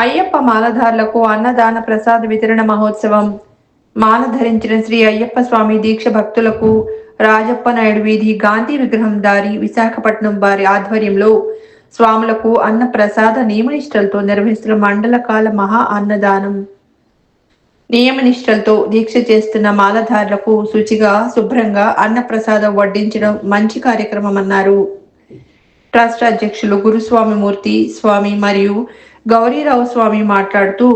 అయ్యప్ప మాలధారులకు అన్నదాన ప్రసాద వితరణ మహోత్సవం. మాల ధరించిన శ్రీ అయ్యప్ప స్వామి దీక్ష భక్తులకు రాజప్ప నాయుడు వీధి గాంధీ విగ్రహం దారి విశాఖపట్నం వారి ఆధ్వర్యంలో స్వాములకు అన్న ప్రసాద నియమనిష్టలతో నిర్వహిస్తున్న మండలకాల మహా అన్నదానం. నియమనిష్టలతో దీక్ష చేస్తున్న మాలధారులకు శుచిగా శుభ్రంగా అన్న ప్రసాదం వడ్డించడం మంచి కార్యక్రమం అన్నారు ట్రస్ట్ అధ్యక్షులు గురుస్వామి మూర్తి స్వామి మరియు గౌరీరావు స్వామి మాట్లాడుతూ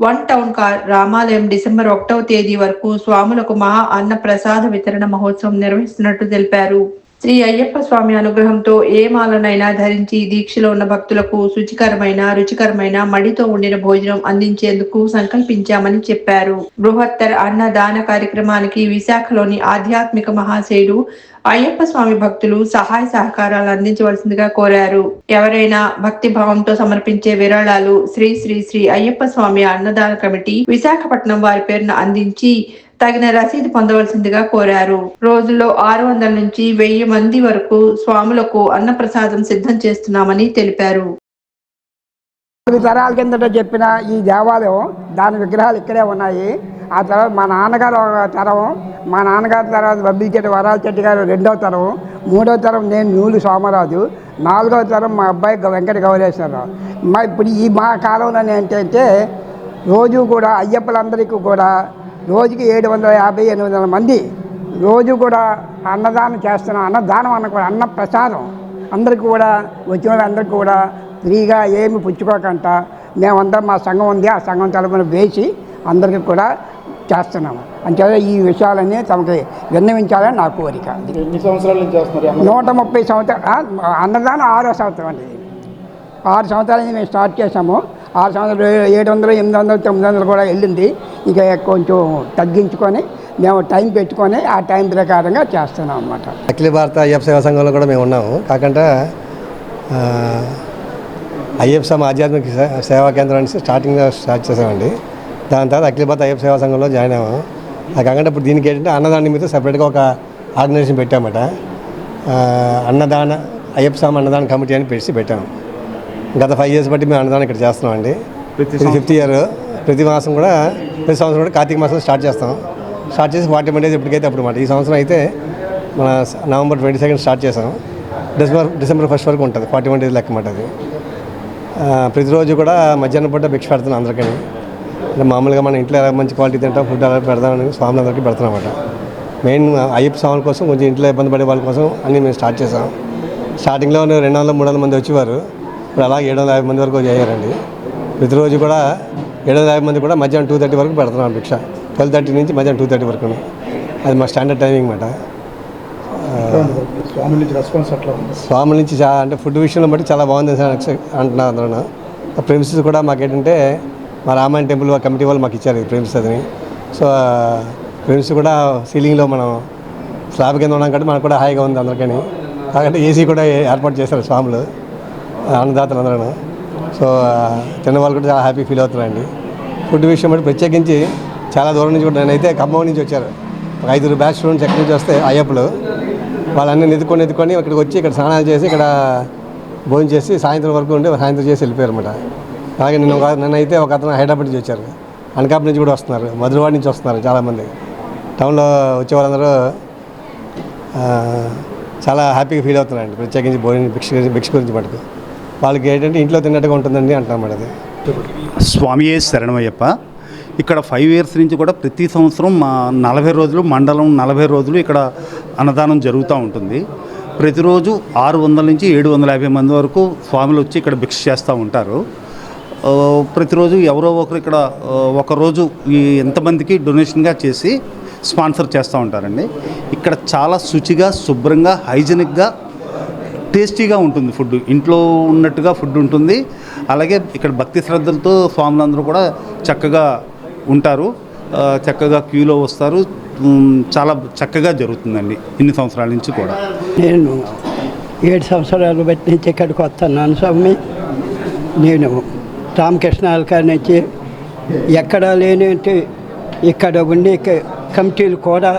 వన్ టౌన్ కార్ రామాలయం డిసెంబర్ ఒకటవ తేదీ వరకు స్వాములకు మహా అన్న ప్రసాద వితరణ మహోత్సవం నిర్వహిస్తున్నట్టు తెలిపారు. శ్రీ అయ్యప్ప స్వామి అనుగ్రహంతో ఏ మాలనైనా ధరించి దీక్షలో ఉన్న భక్తులకు శుచికరమైన రుచికరమైన మడితో ఉండిన భోజనం అందించేందుకు సంకల్పించామని చెప్పారు. బృహత్తర అన్నదాన కార్యక్రమానికి విశాఖలోని ఆధ్యాత్మిక మహాశయుడు అయ్యప్ప స్వామి భక్తులు సహాయ సహకారాలు అందించవలసిందిగా కోరారు. ఎవరైనా భక్తి భావంతో సమర్పించే విరాళాలు శ్రీ శ్రీ శ్రీ అయ్యప్ప స్వామి అన్నదాన కమిటీ విశాఖపట్నం వారి పేరున అందించి తగిన రసీదు పొందవలసిందిగా కోరారు. రోజుల్లో ఆరు వందల నుంచి వెయ్యి మంది వరకు స్వాములకు అన్నప్రసాదం సిద్ధం చేస్తున్నామని తెలిపారు. కొన్ని తరాల కిందట చెప్పిన ఈ దేవాలయం దాని విగ్రహాలు ఇక్కడే ఉన్నాయి. ఆ తర్వాత మా నాన్నగారు ఒక తరం మా నాన్నగారి తర్వాత బబ్బిలి చెట్టు వరాల చెట్టు గారు రెండవ తరం మూడవ తరం నేను నూలు సోమరాజు నాలుగవ తరం మా అబ్బాయి వెంకట గౌరేశ్వరరావు. మా ఇప్పుడు ఈ మా కాలంలో ఏంటంటే రోజు కూడా అయ్యప్పలందరికీ కూడా రోజుకి ఏడు వందల యాభై ఎనిమిది వందల మంది రోజు కూడా అన్నదానం చేస్తున్నాం అన్నదానం అన్న కూడా అన్న ప్రసాదం. అందరికి కూడా వచ్చిన వాళ్ళందరికీ కూడా ఫ్రీగా ఏమి పుచ్చుకోకుండా మేమంతా మా సంఘం ఉంది ఆ సంఘం తరపున వేసి అందరికీ కూడా చేస్తున్నాము. అంటే ఈ విషయాలన్నీ తమకి విన్నవించాలని నా కోరిక? నూట ముప్పై సంవత్సరాలు అన్నదానం ఆరో సంవత్సరం అండి. ఆరు సంవత్సరాల మేము స్టార్ట్ చేసాము ఆరు సంవత్సరాలు ఏడు వందలు ఎనిమిది వందలు తొమ్మిది వందలు కూడా వెళ్ళింది. ఇక కొంచెం తగ్గించుకొని మేము టైం పెట్టుకొని ఆ టైం ప్రకారంగా చేస్తున్నాం అన్నమాట. అఖిల భారత అయ్యప్ప సేవా సంఘంలో కూడా మేము ఉన్నాము. కాకుండా ఆ, అయ్యప్ప స్వామి ఆధ్యాత్మిక సేవా కేంద్రం అనేసి స్టార్టింగ్లో స్టార్ట్ చేసామండి దాని తర్వాత అఖిల భారత అయ్యప్ప సేవా సంఘంలో జాయిన్ అయ్యాము. అది కాకుండా ఇప్పుడు దీనికి ఏంటంటే అన్నదాన నిమిత్తం సపరేట్గా ఒక ఆర్గనైజేషన్ పెట్టామట. అన్నదాన అయ్యప్ప స్వామి అన్నదాన కమిటీ అని పెట్టి పెట్టాము. గత ఫైవ్ ఇయర్స్ బట్టి మేము అన్నదానం ఇక్కడ చేస్తున్నామండి. ఫిఫ్త్ ఇయర్ ప్రతి మాసం కూడా ప్రతి సంవత్సరం కూడా కార్తీక మాసం స్టార్ట్ చేస్తాం. స్టార్ట్ చేసి ఫార్టీ వన్ డేస్ అప్పుడు మాట. ఈ సంవత్సరం అయితే మన నవంబర్ ట్వంటీ సెకండ్ స్టార్ట్ చేసాం డిసెంబర్ డిసెంబర్ ఫస్ట్ వరకు ఉంటుంది. ఫార్టీ వన్ డేస్ లెక్క మాట అది. ప్రతిరోజు కూడా మధ్యాహ్నం పూట భిక్ష పెడుతున్నాం అందరికీ మామూలుగా మన ఇంట్లో ఎలా మంచి క్వాలిటీ తింటాం ఫుడ్ అలా పెడదామని స్వాములందరికీ పెడతాం అనమాట మెయిన్ అయ్యప్ప స్వాముల కోసం కొంచెం ఇంట్లో ఇబ్బంది పడే వాళ్ళ కోసం అన్నీ మేము స్టార్ట్ చేసాం స్టార్టింగ్లో రెండు వందల మూడు వందల మంది వచ్చేవారు. ఇప్పుడు అలాగే ఏడు వందల యాభై మంది వరకు అయ్యారండి ప్రతిరోజు కూడా ఏడు వందల యాభై మంది కూడా మధ్యాహ్నం టూ థర్టీ వరకు పెడుతున్నాం భిక్ష. ట్వెల్వ్ థర్టీ నుంచి మధ్యాహ్నం టూ థర్టీ వరకు. అది మా స్టాండర్డ్ టైమింగ్ అన్నమాట స్వామి నుంచి రెస్పాన్స్ అట్లా నుంచి అంటే ఫుడ్ విషయంలో బట్టి చాలా బాగుంది అంటున్నారు అందరూ ప్రేమిసెస్ కూడా మాకేంటంటే మా రామాయణ టెంపుల్ కమిటీ వాళ్ళు మాకు ఇచ్చారు ప్రేమిస్ అదని. సో ప్రేమిస్ కూడా సీలింగ్లో మనం స్లాబ్ కింద ఉన్నాం కాబట్టి మనకు కూడా హాయిగా ఉంది అందరికని. కాకపోతే ఏసీ కూడా ఏర్పాటు చేశారు స్వాములు అన్నదాతలు అందరూ. సో తిన్నవాళ్ళు కూడా చాలా హ్యాపీ ఫీల్ అవుతున్నారండి. ఫుడ్ విషయం బట్టి ప్రత్యేకించి చాలా దూరం నుంచి కూడా నేనైతే ఖమ్మం నుంచి వచ్చారు. ఒక ఐదుగురు బ్యాచ్ స్టూడెంట్స్ ఎక్కడి నుంచి వస్తే అయ్యప్పులు. వాళ్ళన్నీ ఎదుకొని ఎదుకొని ఇక్కడికి వచ్చి ఇక్కడ స్నానాలు చేసి ఇక్కడ భోజనం చేసి సాయంత్రం వరకు ఉండి సాయంత్రం చేసి వెళ్ళిపోయారు అనమాట అలాగే నిన్న ఒక నిన్నైతే ఒక అతను హైదరాబాద్ నుంచి వచ్చారు. అనకాపల్లి నుంచి కూడా వస్తున్నారు. మధురవాడ నుంచి వస్తున్నారు చాలామంది. టౌన్లో వచ్చే వాళ్ళందరూ చాలా హ్యాపీగా ఫీల్ అవుతున్నారండి. ప్రత్యేకించి భోజనం భిక్ష భిక్ష గురించి మటుకు. వాళ్ళకి ఏంటంటే ఇంట్లో తిన్నట్టుగా ఉంటుందండి అంటున్నాం అది. స్వామియే శరణమయ్యప్ప. ఇక్కడ ఫైవ్ ఇయర్స్ నుంచి కూడా ప్రతి సంవత్సరం మా నలభై రోజులు మండలం నలభై రోజులు ఇక్కడ అన్నదానం జరుగుతూ ఉంటుంది. ప్రతిరోజు ఆరు వందల నుంచి ఏడు వందల యాభై మంది వరకు స్వాములు వచ్చి ఇక్కడ భిక్ష చేస్తూ ఉంటారు. ప్రతిరోజు ఎవరో ఒకరు ఇక్కడ ఒకరోజు ఈ ఎంతమందికి డొనేషన్గా చేసి స్పాన్సర్ చేస్తూ ఉంటారండి. ఇక్కడ చాలా శుచిగా శుభ్రంగా హైజెనిక్గా టేస్టీగా ఉంటుంది ఫుడ్. ఇంట్లో ఉన్నట్టుగా ఫుడ్ ఉంటుంది. అలాగే ఇక్కడ భక్తి శ్రద్ధలతో స్వాములందరూ కూడా చక్కగా ఉంటారు. చక్కగా క్యూలో వస్తారు. చాలా చక్కగా జరుగుతుందండి ఇన్ని సంవత్సరాల నుంచి కూడా. నేను ఏడు సంవత్సరాలు బట్టి నుంచి ఇక్కడికి వస్తున్నాను స్వామి. నేను రామకృష్ణ అల్కార్ నుంచి ఎక్కడా లేనింటి ఇక్కడ ఉండి కమిటీలు కూడా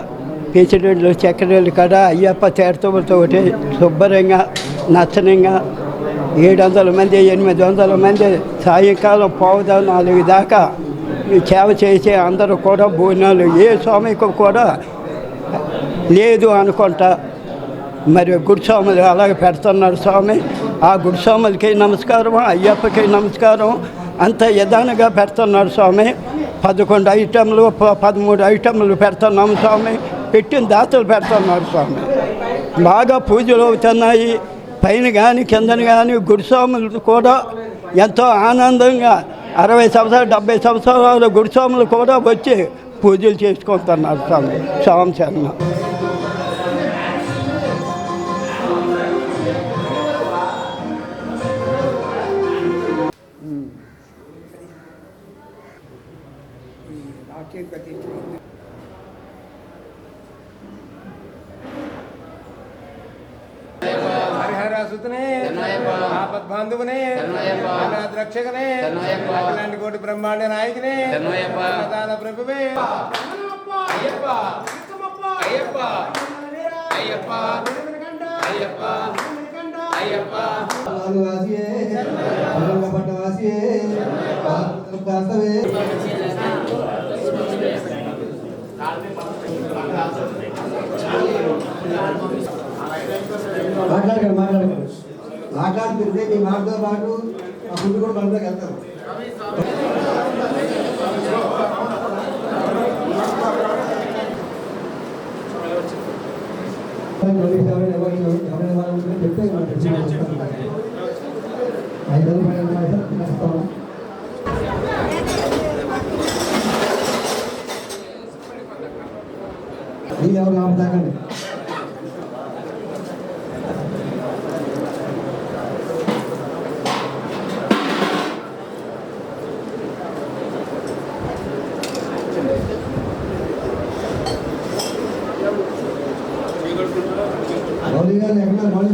ప్రెసిడెంట్లు సెక్రటరీలు కూడా అయ్యప్ప తీర్థములతో శుభ్రంగా నచ్చనంగా ఏడు వందల మంది ఎనిమిది వందల మంది సాయంకాలం పావుదా నాలుగు దాకా సేవ చేసే అందరూ కూడా భోజనాలు. ఏ స్వామికి కూడా లేదు అనుకుంటా. మరి గుడిస్వాములు అలాగే పెడుతున్నారు స్వామి. ఆ గుడిస్వాములకి నమస్కారం అయ్యప్పకి నమస్కారం అంత యథానుగా పెడుతున్నారు స్వామి. పదకొండు ఐటెంలు పదమూడు ఐటెంలు పెడుతున్నాము స్వామి. పెట్టిన దాతలు పెడుతున్నారు స్వామి. బాగా పూజలు అవుతున్నాయి. పైన కానీ కిందన కానీ గురుస్వాములు కూడా ఎంతో ఆనందంగా అరవై సంవత్సరాలు డెబ్బై సంవత్సరాల గురుస్వాములు కూడా వచ్చి పూజలు చేసుకుంటున్నారు స్వామి స్వామి శరణం హరిహరాసుతనే ఆపద్బాంధువనే అనాథ రక్షకనే అఖిలాంటి కోటి బ్రహ్మాండ నాయకనే అన్నదాన ప్రభువే. అయ్యప్ప. అయ్యప్ప. అయ్యప్ప. అయ్యప్ప. అయ్యప్ప. మాట్లాడకండి ఆకాశం తిరిగితే మీ మాటతో పాటు ఆ ఫుడ్ కూడా మనలోకి వెళ్తారు. చెప్తే ఐదు నీళ్ళు ఎవరు ఆపుతాకండి Mouli